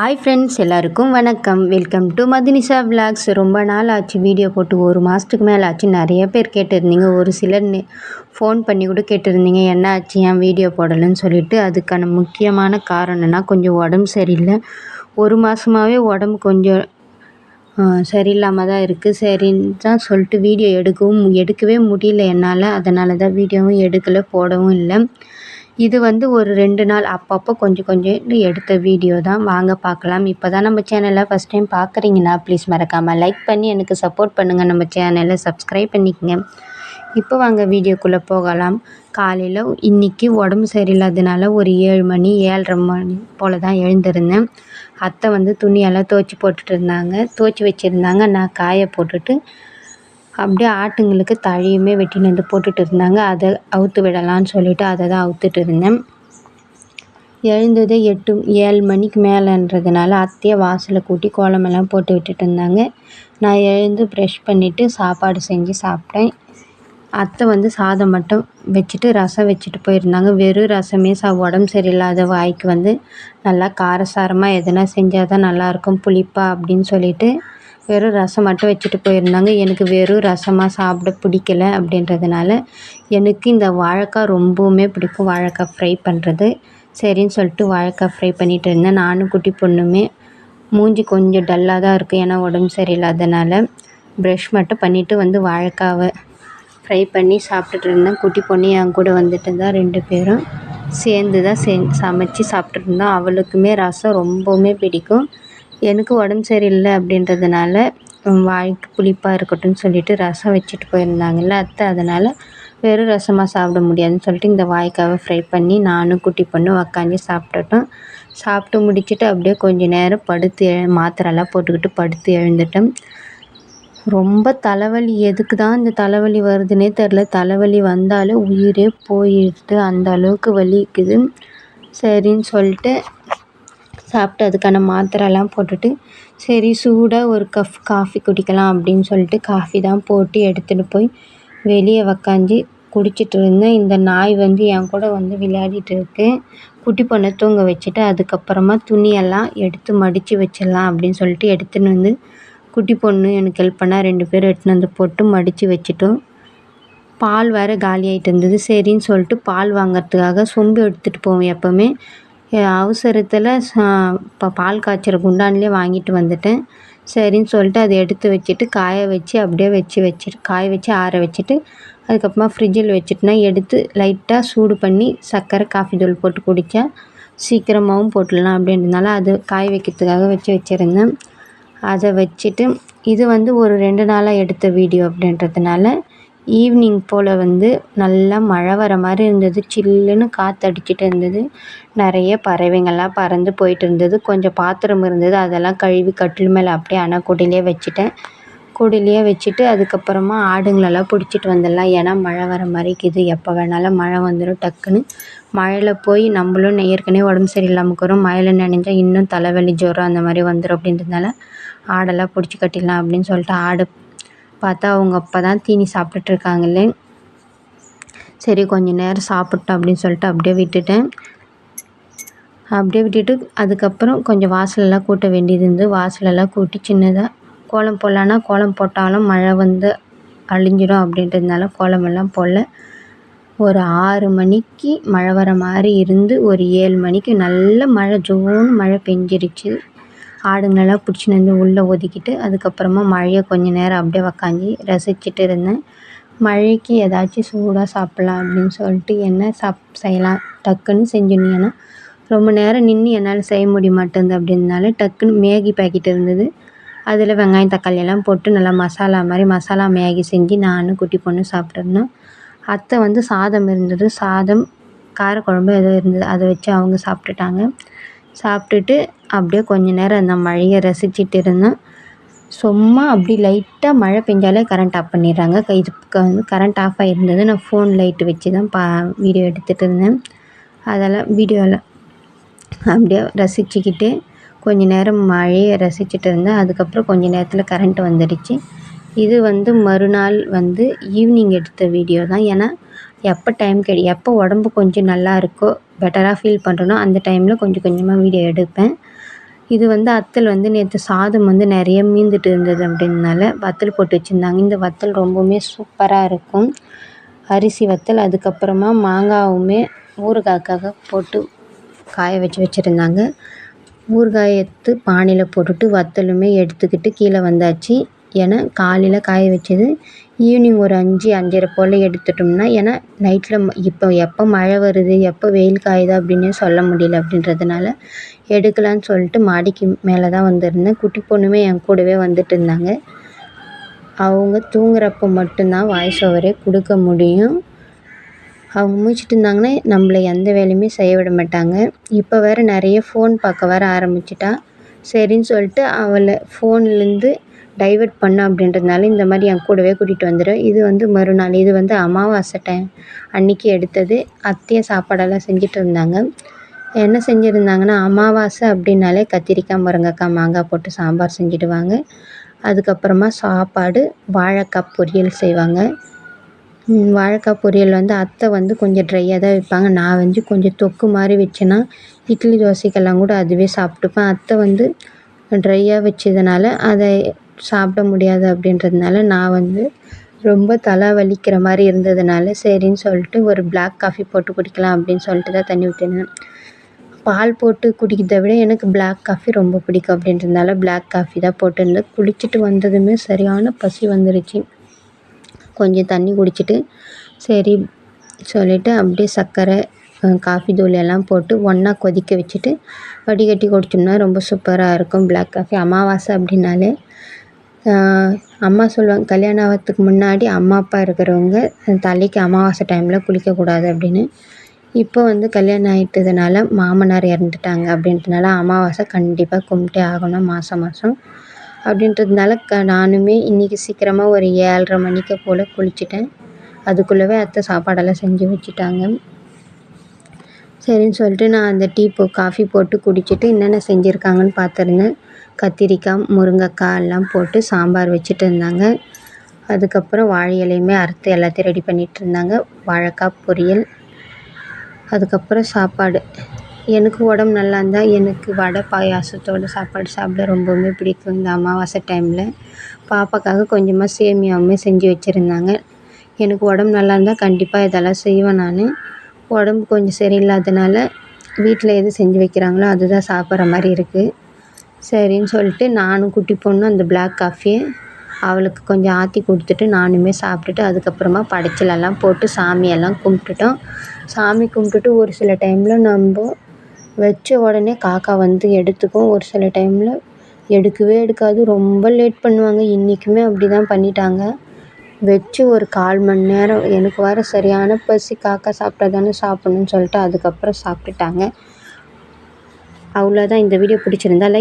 Hi friends எல்லாருக்கும் வணக்கம். Welcome to Madhunisha vlogs ரொம்ப நாள் ஆச்சு வீடியோ போட்டு ஒரு மாதத்துக்கு மேலே ஆச்சு நிறைய பேர் கேட்டிருந்தீங்க. ஒரு சிலர் ஃபோன் பண்ணி கூட கேட்டிருந்தீங்க. என்ன ஆச்சு ஏன் வீடியோ போடலைன்னு சொல்லிட்டு. அதுக்கான முக்கியமான காரணம்னா கொஞ்சம் உடம்பு சரியில்லை. ஒரு மாதமாகவே உடம்பு கொஞ்சம் சரியில்லாமல் தான் இருக்குது சரின்னு தான் சொல்லிட்டு வீடியோ எடுக்கவும் எடுக்கவே முடியல என்னால். அதனால தான் வீடியோவும் எடுக்கலை போடவும் இல்லை. இது வந்து ஒரு ரெண்டு நாள் அப்பப்போ கொஞ்சம் கொஞ்சம் எடுத்த வீடியோ தான். வாங்க பார்க்கலாம். இப்போ தான் நம்ம சேனலை ஃபஸ்ட் டைம் பார்க்குறீங்கன்னா ப்ளீஸ் மறக்காமல் லைக் பண்ணி எனக்கு சப்போர்ட் பண்ணுங்கள் நம்ம சேனலை சப்ஸ்கிரைப் பண்ணிக்கங்க. இப்போ வாங்க வீடியோக்குள்ளே போகலாம். காலையில் இன்றைக்கி உடம்பு சரியில்லாதனால ஒரு ஏழு மணி ஏழரை மணி போல் தான் எழுந்திருந்தேன். அத்தை வந்து துணியெல்லாம் துவச்சி போட்டுட்டு இருந்தாங்க. துவச்சி வச்சுருந்தாங்க. நான் காய போட்டுட்டு அப்படியே ஆட்டுங்களுக்கு தழையுமே வெட்டின்னு வந்து போட்டுட்டு இருந்தாங்க. அதை அவுத்து விடலான்னு சொல்லிட்டு அதை தான் அவுத்துட்டு இருந்தேன். எழுந்ததே எட்டு ஏழு மணிக்கு மேலேன்றதுனால அத்தையை வாசலை கூட்டி கோலமெல்லாம் போட்டு விட்டுட்டு இருந்தாங்க. நான் எழுந்து ப்ரெஷ் பண்ணிவிட்டு சாப்பாடு செஞ்சு சாப்பிட்டேன். அத்தை வந்து சாதம் மட்டும் வச்சுட்டு ரசம் வச்சுட்டு போயிருந்தாங்க. வெறும் ரசமே சா உடம்பு சரியில்லாத வாய்க்கு வந்து நல்லா காரசாரமாக எதனா செஞ்சால் தான் நல்லாயிருக்கும் புளிப்பாக அப்படின்னு சொல்லிவிட்டு வெறும் ரசம் மட்டும் வச்சுட்டு போயிருந்தாங்க. எனக்கு வெறும் ரசமாக சாப்பிட பிடிக்கல அப்படின்றதுனால எனக்கு இந்த வாழைக்காய் ரொம்பவுமே பிடிக்கும். வாழைக்காய் ஃப்ரை பண்ணுறது சரின்னு சொல்லிட்டு வாழைக்காய் ஃப்ரை பண்ணிகிட்டு இருந்தேன். நானும் குட்டி பொண்ணுமே. மூஞ்சி கொஞ்சம் டல்லாக தான் இருக்குது ஏன்னா உடம்பு சரியில்லாதனால ப்ரஷ் மட்டும் பண்ணிவிட்டு வந்து வாழைக்காவை ஃப்ரை பண்ணி சாப்பிட்டுட்டு இருந்தேன். குட்டி பொண்ணு என் கூட வந்துட்டு தான் ரெண்டு பேரும் சேர்ந்து தான் செ சமைச்சி சாப்பிட்டுட்டு இருந்தோம். அவளுக்குமே ரசம் ரொம்பவுமே பிடிக்கும். எனக்கு உடம்பு சரியில்லை அப்படின்றதுனால வாய்க்கு புளிப்பாக இருக்கட்டும்னு சொல்லிட்டு ரசம் வச்சுட்டு போயிருந்தாங்கல்ல அத்தை. அதனால் வெறும் ரசமாக சாப்பிட முடியாதுன்னு சொல்லிட்டு இந்த வாய்க்காவை ஃப்ரை பண்ணி நானும் குட்டி பொண்ணும் உக்காந்து சாப்பிட்டுட்டோம். சாப்பிட்டு முடிச்சுட்டு அப்படியே கொஞ்சம் நேரம் படுத்து எழு மாத்திரைலாம் போட்டுக்கிட்டு படுத்து எழுந்துட்டோம். ரொம்ப தலைவலி. எதுக்கு தான் இந்த தலைவலி வருதுன்னே தெரில தலைவலி வந்தாலே உயிரே போயிடுது அந்த அளவுக்கு வலிக்குது. சரின்னு சொல்லிட்டு சாப்பிட்டு அதுக்கான மாத்திரைலாம் போட்டுட்டு சரி சூடாக ஒரு கப் காஃபி குடிக்கலாம் அப்படின்னு சொல்லிட்டு காஃபி தான் போட்டு எடுத்துகிட்டு போய் வெளியே உக்காந்து குடிச்சிட்டு இருந்தேன். இந்த நாய் வந்து என் கூட வந்து விளையாடிட்டு இருக்கு. குட்டி பொண்ணை தூங்க வச்சுட்டு அதுக்கப்புறமா துணியெல்லாம் எடுத்து மடித்து வச்சிடலாம் அப்படின்னு சொல்லிட்டு எடுத்துன்னு வந்து குட்டி பொண்ணு எனக்கு ஹெல்ப் பண்ணால் ரெண்டு பேரும் எடுத்துன்னு வந்து போட்டு மடித்து வச்சுட்டோம். பால் வேறு காலி ஆகிட்டு இருந்தது. சரின்னு சொல்லிட்டு பால் வாங்கிறதுக்காக சொம்பு எடுத்துகிட்டு போவோம் எப்போவுமே. அவசரத்தில் இப்போ பால் காய்ச்சிற குண்டான்லேயே வாங்கிட்டு வந்துட்டேன். சரின்னு சொல்லிட்டு அதை எடுத்து வச்சுட்டு காய வச்சு அப்படியே வச்சு வச்சுட்டு காய வச்சு ஆற வச்சுட்டு அதுக்கப்புறமா ஃப்ரிட்ஜில் வச்சுட்டுனா எடுத்து லைட்டாக சூடு பண்ணி சர்க்கரை காஃபி தூள் போட்டு குடித்தா சீக்கிரமாகவும் போட்டுடலாம் அப்படின்றதுனால அது காய வைக்கிறதுக்காக வச்சு வச்சுருந்தேன். அதை வச்சுட்டு இது வந்து ஒரு ரெண்டு நாளாக எடுத்த வீடியோ அப்படின்றதுனால ஈவினிங் போல் வந்து நல்லா மழை வர மாதிரி இருந்தது. சில்லுன்னு காற்று அடிச்சுட்டு இருந்தது. நிறைய பறவைங்கள்லாம் பறந்து போயிட்டு இருந்தது. கொஞ்சம் பாத்திரம் இருந்தது. அதெல்லாம் கழுவி கட்டில் மேலே அப்படியே அணைக்கூடையிலே வச்சுட்டேன். கூடையிலேயே வச்சுட்டு அதுக்கப்புறமா ஆடுங்களெல்லாம் பிடிச்சிட்டு வந்துடலாம். ஏன்னா மழை வர மாதிரி இருக்குது. எப்போ வேணாலும் மழை வந்துடும் டக்குன்னு. மழையில் போய் நம்மளும் ஏற்கனவே உடம்பு சரியில்லாமல் இருக்கிறோம். மழையில் நினைஞ்சா இன்னும் தலைவலி ஜுரம் அந்த மாதிரி வந்துடும் அப்படின்றதுனால ஆடெல்லாம் பிடிச்சி கட்டிடலாம் அப்படின்னு சொல்லிட்டு ஆடு பார்த்தா அவங்க அப்போ தான் தீனி சாப்பிட்டுட்ருக்காங்களே சரி கொஞ்ச நேரம் சாப்பிட்டோம் அப்படின்னு சொல்லிட்டு அப்படியே விட்டுட்டேன். அப்படியே விட்டுட்டு அதுக்கப்புறம் கொஞ்சம் வாசலெல்லாம் கூட்ட வேண்டியது இருந்து வாசலெல்லாம் கூட்டி சின்னதாக கோலம் போடலான்னா கோலம் போட்டாலும் மழை வந்து அழிஞ்சிடும் அப்படின்றதுனால கோலமெல்லாம் போடல. ஒரு ஆறு மணிக்கு மழை வர மாதிரி இருந்து ஒரு ஏழு மணிக்கு நல்ல மழை ஜோன்னு மழை பெஞ்சிருச்சு. ஆடுங்களெல்லாம் பிடிச்சின்னு வந்து உள்ளே ஒதுக்கிட்டு அதுக்கப்புறமா மழையை கொஞ்ச நேரம் அப்படியே உக்காந்து ரசிச்சுட்டு இருந்தேன். மழைக்கு ஏதாச்சும் சூடாக சாப்பிட்லாம் அப்படின்னு சொல்லிட்டு என்ன சாப் செய்யலாம். டக்குன்னு செஞ்சுனிங்கன்னா ரொம்ப நேரம் நின்று என்னால் செய்ய முடிய மாட்டேங்குது அப்படின்னாலே டக்குன்னு மேகி பாக்கெட் இருந்தது. அதில் வெங்காயம் தக்காளி எல்லாம் போட்டு நல்லா மசாலா மாதிரி மசாலா மேகி செஞ்சு நானும் குட்டி பொண்ணு சாப்பிட்ருந்தோம் அத்தை வந்து சாதம் இருந்தது. சாதம் காரக்குழம்பு ஏதோ இருந்தது. அதை வச்சு அவங்க சாப்பிட்டுட்டாங்க. சாப்பிட்டுட்டு அப்படியே கொஞ்ச நேரம் அந்த மழையை ரசிச்சுட்டு இருந்தேன் சும்மா அப்படி லைட்டாக மழை பெஞ்சாலே கரண்ட் ஆஃப் பண்ணிடுறாங்க. இதுக்கு வந்து கரண்ட் ஆஃப் ஆகிருந்தது நான் ஃபோன் லைட்டு வச்சு தான் பா வீடியோ எடுத்துகிட்டு இருந்தேன். அதெல்லாம் வீடியோவில் அப்படியே ரசிச்சுக்கிட்டு கொஞ்ச நேரம் மழையை ரசிச்சுட்டு இருந்தேன். அதுக்கப்புறம் கொஞ்ச நேரத்தில் கரண்ட் வந்துடுச்சு. இது வந்து மறுநாள் வந்து ஈவினிங் எடுத்த வீடியோ தான். ஏன்னா எப்போ டைம் கிடை எப்போ உடம்பு கொஞ்சம் நல்லா இருக்கோ பெட்டராக ஃபீல் பண்ணுறனோ அந்த டைமில் கொஞ்சம் கொஞ்சமாக வீடியோ எடுப்பேன். இது வந்து வத்தல் வந்து நேற்று சாதம் வந்து நிறைய மீந்துட்டு இருந்தது அப்படின்னால வத்தல் போட்டு வச்சுருந்தாங்க. இந்த வத்தல் ரொம்பவுமே சூப்பராக இருக்கும். அரிசி வத்தல் அதுக்கப்புறமா மாங்காவுமே ஊறுகாய்க்காக போட்டு காய வச்சு வச்சுருந்தாங்க. ஊறுகாயை எடுத்து பானையில் போட்டுட்டு வத்தலுமே எடுத்துக்கிட்டு கீழே வந்தாச்சு. ஏன்னா காலையில் காய வச்சது ஈவினிங் ஒரு அஞ்சு அஞ்சரை போல் எடுத்துட்டோம்னா ஏன்னா நைட்டில் இப்போ எப்போ மழை வருது எப்போ வெயில் காயுது அப்படின்னே சொல்ல முடியல அப்படின்றதுனால எடுக்கலான்னு சொல்லிட்டு மாடிக்கு மேலே தான் வந்திருந்தேன். குட்டி பொண்ணுமே என் கூடவே வந்துட்டு இருந்தாங்க. அவங்க தூங்குறப்போ மட்டும்தான் வாய்ஸ் ஓவரே கொடுக்க முடியும். அவங்க முழிச்சிட்டு இருந்தாங்கன்னா நம்மளை எந்த வேலையுமே செய்ய விட மாட்டாங்க. இப்போ வேறு நிறைய ஃபோன் பார்க்க வர ஆரம்பிச்சிட்டா. சரின்னு சொல்லிட்டு அவளை ஃபோன்லேருந்து டைவர்ட் பண்ணேன் அப்படின்றதுனால இந்த மாதிரி என் கூடவே கூட்டிகிட்டு வந்துடும் இது வந்து மறுநாள் இது வந்து அமாவாசை டைம் அன்றைக்கி எடுத்தது. அத்தையை சாப்பாடெல்லாம் செஞ்சுட்டு இருந்தாங்க. என்ன செஞ்சுருந்தாங்கன்னா அமாவாசை அப்படின்னாலே கத்திரிக்காய் முருங்கைக்காய் மாங்காய் போட்டு சாம்பார் செஞ்சுடுவாங்க. அதுக்கப்புறமா சாப்பாடு வாழைக்காய் பொரியல் செய்வாங்க. வாழைக்காய் பொரியல் வந்து அத்தை வந்து கொஞ்சம் ட்ரையாக தான் வைப்பாங்க. நான் வந்து கொஞ்சம் தொக்கு மாதிரி வச்சேன்னா இட்லி தோசைக்கெல்லாம் கூட அதுவே சாப்பிட்டுப்பேன். அத்தை வந்து ட்ரையாக வச்சதுனால அதை சாப்பிட முடியாது அப்படின்றதுனால நான் வந்து ரொம்ப தலை வலிக்கிற மாதிரி இருந்ததுனால சரின்னு சொல்லிட்டு ஒரு பிளாக் காஃபி போட்டு குடிக்கலாம் அப்படின்னு சொல்லிட்டு தான் தண்ணி ஊற்றினேன் பால் போட்டு குடிக்கிறதை விட எனக்கு பிளாக் காஃபி ரொம்ப பிடிக்கும் அப்படின்றதுனால பிளாக் காஃபி தான் போட்டிருந்தேன். குளிச்சுட்டு வந்ததுமே சரியான பசி வந்துருச்சு. கொஞ்சம் தண்ணி குடிச்சிட்டு சரி சொல்லிவிட்டு அப்படியே சர்க்கரை காஃபி தூள் எல்லாம் போட்டு ஒன்றா கொதிக்க வச்சுட்டு வடிகட்டி குடிச்சோம்னா ரொம்ப சூப்பராக இருக்கும். பிளாக் காஃபி அமாவாசை அப்படின்னாலே அம்மா சொல்லுவாங்க கல்யாணம் ஆகிறதுக்கு முன்னாடி அம்மா அப்பா இருக்கிறவங்க தலைக்கு அமாவாசை டைமில் குளிக்கக்கூடாது அப்படின்னு. இப்போ வந்து கல்யாணம் ஆகிட்டதுனால மாமனார் இறந்துட்டாங்க அப்படின்றதுனால அமாவாசை கண்டிப்பாக கும்பிட்டே ஆகணும் மாதம் மாதம் அப்படின்றதுனால க நானுமே இன்றைக்கி சீக்கிரமாக ஒரு ஏழ்ரை மணிக்கு போல் குளிச்சுட்டேன். அதுக்குள்ளவே அத்தை சாப்பாடெல்லாம் செஞ்சு வச்சுட்டாங்க. சரின்னு சொல்லிட்டு நான் அந்த டீ போ காஃபி போட்டு குடிச்சிட்டு என்னென்ன செஞ்சுருக்காங்கன்னு பார்த்துருந்தேன். கத்திரிக்காய் முருங்கைக்காய் எல்லாம் போட்டு சாம்பார் வச்சுட்டு இருந்தாங்க. அதுக்கப்புறம் வாழை இலையுமே அறுத்து எல்லாத்தையும் ரெடி பண்ணிகிட்டு இருந்தாங்க. வாழைக்காய் பொரியல். அதுக்கப்புறம் சாப்பாடு. எனக்கு உடம்பு நல்லா இருந்தால் எனக்கு வடை பாயாசத்தோட சாப்பாடு சாப்பிட ரொம்பவுமே பிடிக்கும் இந்த அமாவாசை டைமில் பாப்பாக்காக கொஞ்சமாக சேமியாவுமே செஞ்சு வச்சுருந்தாங்க. எனக்கு உடம்பு நல்லா இருந்தால் கண்டிப்பாக இதெல்லாம் செய்வேன் நான். உடம்பு கொஞ்சம் சரியில்லாதனால வீட்டில் எது செஞ்சு வைக்கிறாங்களோ அதுதான் சாப்பிட்ற மாதிரி இருக்குது சரின்னு சொல்லிட்டு நானும் குட்டி பொண்ணும் அந்த பிளாக் காஃபியை அவளுக்கு கொஞ்சம் ஆற்றி கொடுத்துட்டு நானுமே சாப்பிட்டுட்டு அதுக்கப்புறமா படைச்சலெல்லாம் போட்டு சாமியெல்லாம் கும்பிட்டுட்டோம். சாமி கும்பிட்டுட்டு ஒரு சில டைமில் நம்ம வச்ச உடனே காக்கா வந்து எடுத்துக்கும். ஒரு சில டைமில் எடுக்கவே எடுக்காது. ரொம்ப லேட் பண்ணுவாங்க. இன்றைக்குமே அப்படி தான் பண்ணிட்டாங்க. வச்சு ஒரு கால் மணி நேரம் எனக்கு வர சரியான பசி காக்கா சாப்பிட்டா தானே சாப்பிட்ணுன்னு சொல்லிட்டு அதுக்கப்புறம் சாப்பிட்டுட்டாங்க. அவ்வளோதான் இந்த வீடியோ பிடிச்சிருந்தா லைக்